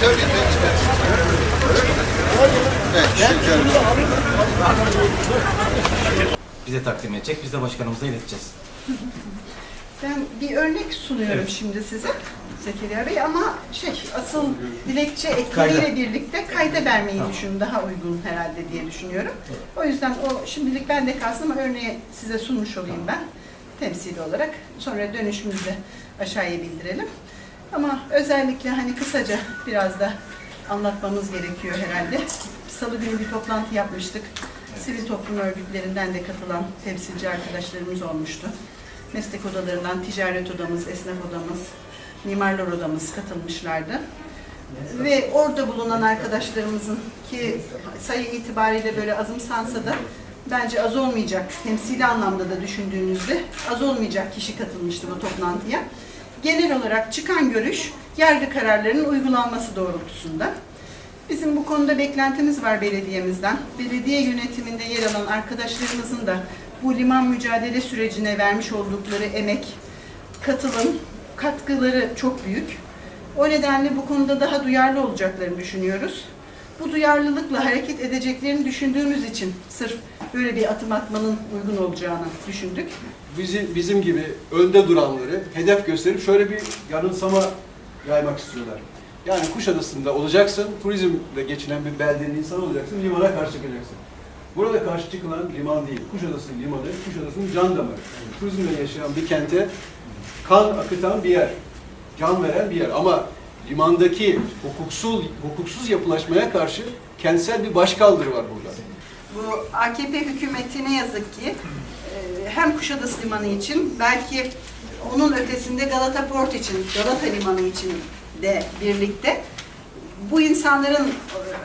Tabii tabii. Bize takdim edecek, biz de başkanımıza ileteceğiz. Ben bir örnek sunuyorum evet. şimdi size Zekeriya Bey ama şey asıl dilekçe ekleriyle birlikte kayda vermeyi tamam. düşünün daha uygun herhalde diye düşünüyorum. Evet. O yüzden o şimdilik bende kalsın ama örneği size sunmuş olayım ben temsili olarak. Sonra dönüşümüzü aşağıya bildirelim. Ama özellikle hani kısaca biraz da anlatmamız gerekiyor herhalde. Salı günü bir toplantı yapmıştık. Sivil toplum örgütlerinden de katılan temsilci arkadaşlarımız olmuştu. Meslek odalarından ticaret odamız, esnaf odamız, mimarlar odamız katılmışlardı. Ve orada bulunan arkadaşlarımızın ki sayı itibariyle böyle azımsansa da bence az olmayacak, temsili anlamda da düşündüğünüzde az olmayacak kişi katılmıştı bu toplantıya. Genel olarak çıkan görüş yargı kararlarının uygulanması doğrultusunda. Bizim bu konuda beklentimiz var belediyemizden. Belediye yönetiminde yer alan arkadaşlarımızın da bu liman mücadele sürecine vermiş oldukları emek, katılım, katkıları çok büyük. O nedenle bu konuda daha duyarlı olacaklarını düşünüyoruz. Bu duyarlılıkla hareket edeceklerini düşündüğümüz için sırf böyle bir atım atmanın uygun olacağını düşündük. bizi, bizim gibi önde duranları hedef gösterip şöyle bir yanılsama yaymak istiyorlar. Yani Kuşadası'nda olacaksın, turizmle geçinen bir beldenin insanı olacaksın, limana karşı çıkacaksın. Burada karşı çıkılan liman değil, Kuşadası limanı, Kuşadası'nın can damarı. Yani turizmle yaşayan bir kente kan akıtan bir yer, can veren bir yer. Ama limandaki hukuksuz, hukuksuz yapılaşmaya karşı kentsel bir başkaldırı var burada. Bu AKP hükümeti ne yazık ki e, hem Kuşadası Limanı için belki onun ötesinde Galata Port için, Galata Limanı için de birlikte bu insanların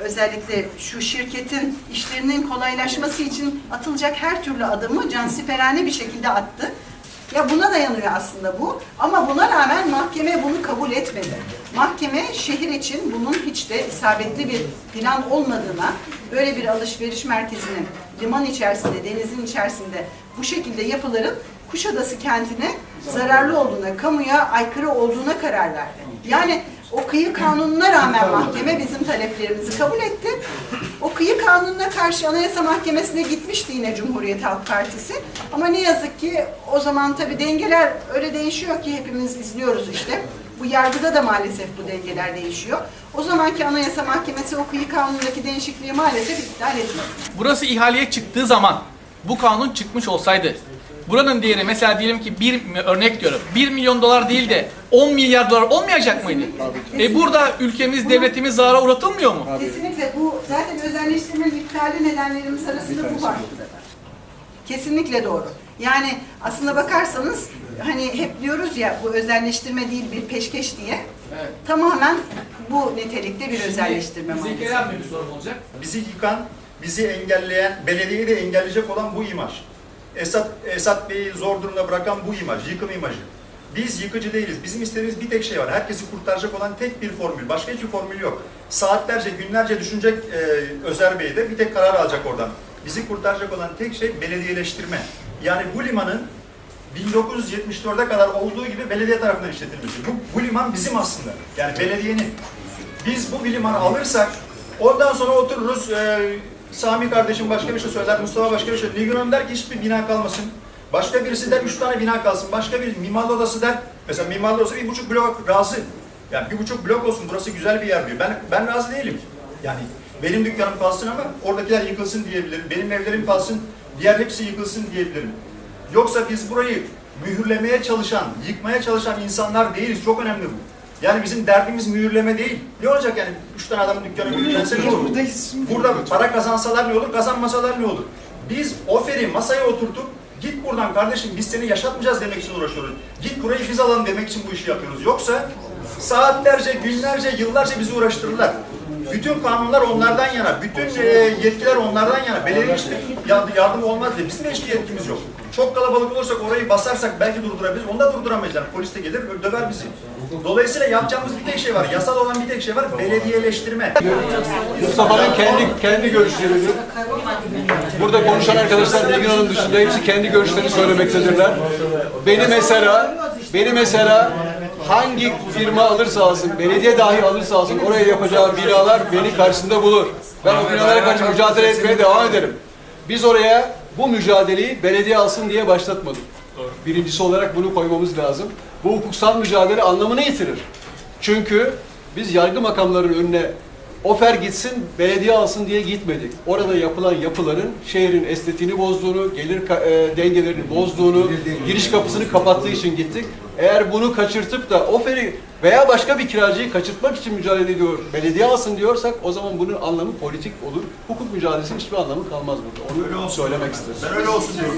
özellikle şu şirketin işlerinin kolaylaşması için atılacak her türlü adımı cansiperane bir şekilde attı. Ya buna dayanıyor aslında bu. Ama buna rağmen mahkeme bunu kabul etmedi. Mahkeme şehir için bunun hiç de isabetli bir plan olmadığına, böyle bir alışveriş merkezinin liman içerisinde, denizin içerisinde bu şekilde yapıların Kuşadası kentine zararlı olduğuna, kamuya aykırı olduğuna karar verdi. Yani o kıyı kanununa rağmen mahkeme bizim taleplerimizi kabul etti. O kıyı kanununa karşı Anayasa Mahkemesi'ne gitmişti yine Cumhuriyet Halk Partisi. Ama ne yazık ki o zaman tabii dengeler öyle değişiyor ki hepimiz izliyoruz işte. Bu yargıda da maalesef bu dengeler değişiyor. O zamanki Anayasa Mahkemesi o kıyı kanunundaki değişikliği maalesef iptal etmedi. Burası ihaleye çıktığı zaman bu kanun çıkmış olsaydı buranın değeri mesela diyelim ki bir örnek diyorum 1 milyon dolar değil de 10 milyar dolar olmayacak mıydı? E burada ülkemiz, devletimiz zarara uğratılmıyor mu? Kesinlikle bu zaten özelleştirmenin iptali nedenlerimiz arasında bu var. Kesinlikle doğru. Yani aslına bakarsanız hani hep diyoruz ya bu özelleştirme değil bir peşkeş diye. Tamamen bu nitelikte bir özelleştirme maalesef. Zekeriya abi bir sorum olacak. Bizi yıkan, bizi engelleyen, belediyeyi de engelleyecek olan bu imaj. Esat, Esat Bey'i zor durumda bırakan bu imaj, yıkım imajı. Biz yıkıcı değiliz. Bizim istediğimiz bir tek şey var. Herkesi kurtaracak olan tek bir formül. Başka hiçbir formül yok. Saatlerce, günlerce düşünecek e, Özer Bey de bir tek karar alacak oradan. Bizi kurtaracak olan tek şey belediyeleştirme. Yani bu limanın 1974'e kadar olduğu gibi belediye tarafından işletilmesi. Bu, bu liman bizim aslında. Yani belediyenin. Biz bu limanı alırsak ondan sonra otururuz. e, Sami kardeşim başka bir şey söyler, Mustafa başka bir şey. Nilgün Hanım der ki hiçbir bina kalmasın. Başka birisi der üç tane bina kalsın. Başka bir mimarlar odası der. Mesela mimarlar odası bir buçuk blok razı. Yani bir buçuk blok olsun burası güzel bir yer diyor. Ben, ben razı değilim. Yani benim dükkanım kalsın ama oradakiler yıkılsın diyebilirim. Benim evlerim kalsın, diğer hepsi yıkılsın diyebilirim. Yoksa biz burayı mühürlemeye çalışan, yıkmaya çalışan insanlar değiliz. Çok önemli bu. Yani bizim derdimiz mühürleme değil. Ne olacak yani? Üç tane adamın dükkanı mühürlense ne olur? Burada para kazansalar ne olur, kazanmasalar ne olur? Biz oferi masaya oturtup git buradan kardeşim biz seni yaşatmayacağız demek için uğraşıyoruz. Git burayı biz alalım demek için bu işi yapıyoruz. Yoksa saatlerce, günlerce, yıllarca bizi uğraştırırlar. Bütün kanunlar onlardan yana, bütün e, yetkiler onlardan yana. Belediye işte yardım, yardım olmaz diye. Bizim de hiçbir yetkimiz yok. Çok kalabalık olursak orayı basarsak belki durdurabiliriz. Onu da durduramayız yani. Polis de gelir döver bizi. Dolayısıyla yapacağımız bir tek şey var. Yasal olan bir tek şey var. Belediyeleştirme. Mustafa'nın kendi kendi görüşlerini burada konuşan arkadaşlar Nilgün Hanım dışında hepsi kendi görüşlerini söylemektedirler. Beni mesela beni mesela hangi firma alırsa alsın, belediye dahi alırsa alsın oraya yapacağı binalar beni karşısında bulur. Ben o binalara karşı mücadele etmeye devam ederim. Biz oraya bu mücadeleyi belediye alsın diye başlatmadık. Birincisi olarak bunu koymamız lazım. Bu hukuksal mücadele anlamını yitirir. Çünkü biz yargı makamlarının önüne ofer gitsin, belediye alsın diye gitmedik. Orada yapılan yapıların şehrin estetiğini bozduğunu, gelir e, dengelerini bozduğunu, giriş kapısını kapattığı için gittik. Eğer bunu kaçırtıp da oferi veya başka bir kiracıyı kaçırtmak için mücadele ediyor, belediye alsın diyorsak o zaman bunun anlamı politik olur. Hukuk mücadelesinin hiçbir anlamı kalmaz burada. Onu söylemek istedim. Ben öyle olsun diyorum